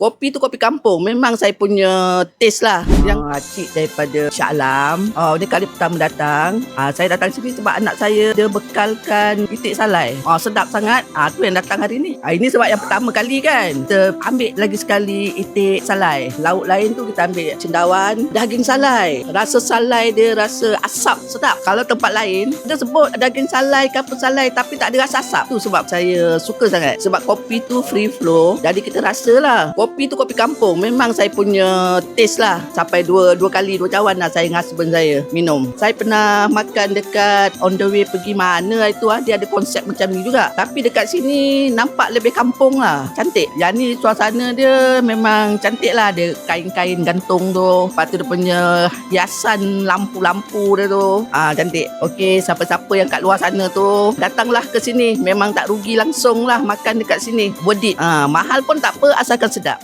Kopi tu kopi kampung. Memang saya punya taste lah. Yang cik daripada Shah Alam. Oh, ni kali pertama datang. Ah, saya datang sini sebab anak saya dia bekalkan itik salai. Oh, sedap sangat. Ah, tu yang datang hari ni. Ah, ini sebab yang pertama kali kan. Kita ambil lagi sekali itik salai. Lauk lain tu kita ambil cendawan, daging salai. Rasa salai dia rasa asap sedap. Kalau tempat lain, dia sebut daging salai, kapur salai tapi tak ada rasa asap. Tu sebab saya suka sangat. Sebab kopi tu free flow. Jadi kita rasa lah. Kopi tu kopi kampung. Memang saya punya taste lah. Sampai dua dua kali, dua cawan lah saya dengan husband saya minum. Saya pernah makan dekat on the way pergi mana itu ah. Dia ada konsep macam ni juga. Tapi dekat sini nampak lebih kampung lah. Cantik. Yang ni suasana dia memang cantik lah. Ada kain-kain gantung tu. Lepas tu dia punya hiasan lampu-lampu dia tu. Ah cantik. Okey, siapa-siapa yang kat luar sana tu datanglah ke sini. Memang tak rugi langsung lah makan dekat sini. Worth it. Ah mahal pun tak apa asalkan sedap.